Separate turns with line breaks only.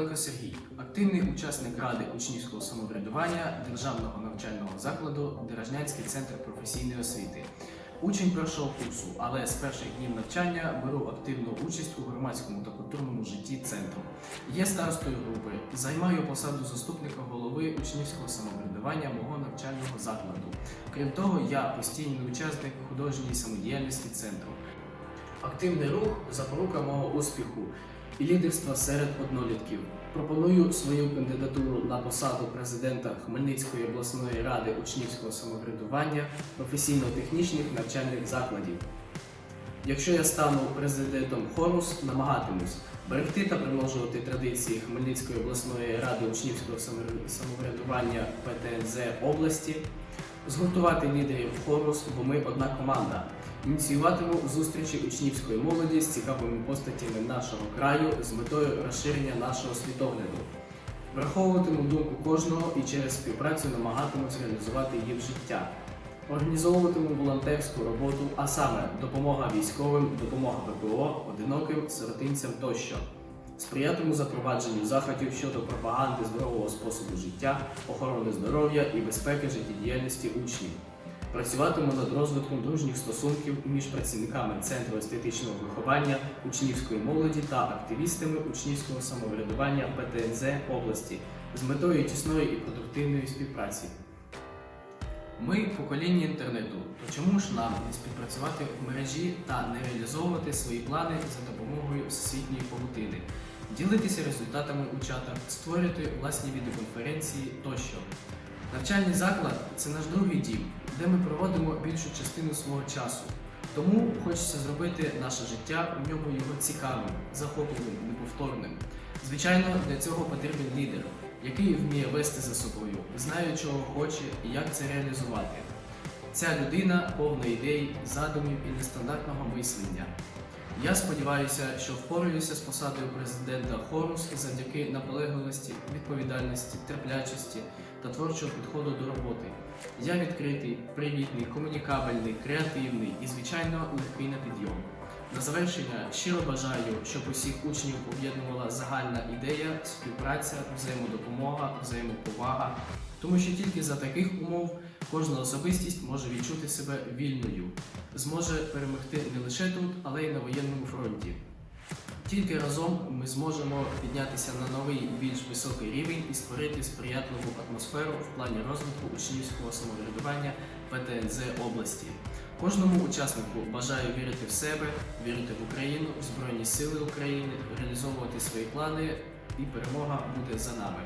Я Сергій, активний учасник ради учнівського самоврядування державного навчального закладу Дорожнянський центр професійної освіти. Учень першого курсу, але з перших днів навчання беру активну участь у громадському та культурному житті центру. Є старостою групи, займаю посаду заступника голови учнівського самоврядування мого навчального закладу. Крім того, я постійний учасник художньої самодіяльності центру. Активний рух запорука мого успіху і лідерства серед однолітків. Пропоную свою кандидатуру на посаду президента Хмельницької обласної ради учнівського самоврядування професійно-технічних навчальних закладів. Якщо я стану президентом Хорус, намагатимусь берегти та примножувати традиції Хмельницької обласної ради учнівського самоврядування ПТНЗ області, згуртувати лідерів Хорус, бо ми одна команда. Ініціюватиму зустрічі учнівської молоді з цікавими постатями нашого краю з метою розширення нашого світогляду. Враховуватиму думку кожного і через співпрацю намагатимусь реалізувати її в життя. Організовуватиму волонтерську роботу, а саме допомога військовим, допомога ВПО, одиноким, сиротинцям тощо. Сприятиму запровадженню заходів щодо пропаганди здорового способу життя, охорони здоров'я і безпеки життєдіяльності учнів. Працюватиму над розвитком дружніх стосунків між працівниками Центру естетичного виховання учнівської молоді та активістами учнівського самоврядування ПТНЗ області з метою тісної і продуктивної співпраці. Ми покоління інтернету, то чому ж нам не співпрацювати в мережі та не реалізовувати свої плани за допомогою всесвітньої павутини, ділитися результатами у чатах, створювати власні відеоконференції тощо. Навчальний заклад це наш другий дім, де ми проводимо більшу частину свого часу. Тому хочеться зробити наше життя у ньому його цікавим, захопливим, неповторним. Звичайно, для цього потрібен лідер, який вміє вести за собою, знає, чого хоче і як це реалізувати. Ця людина повна ідей, задумів і нестандартного мислення. Я сподіваюся, що впораюся з посадою президента Хорус завдяки наполегливості, відповідальності, терплячості та творчого підходу до роботи. Я відкритий, привітний, комунікабельний, креативний і, звичайно, легкий на підйом. На завершення щиро бажаю, щоб усіх учнів об'єднувала загальна ідея, співпраця, взаємодопомога, взаємоповага, тому що тільки за таких умов кожна особистість може відчути себе вільною, зможе перемогти не лише тут, але й на воєнному фронті. Тільки разом ми зможемо піднятися на новий більш високий рівень і створити сприятливу атмосферу в плані розвитку учнівського самоврядування ПТНЗ області. Кожному учаснику бажаю вірити в себе, вірити в Україну, в Збройні Сили України, реалізовувати свої плани, і перемога буде за нами.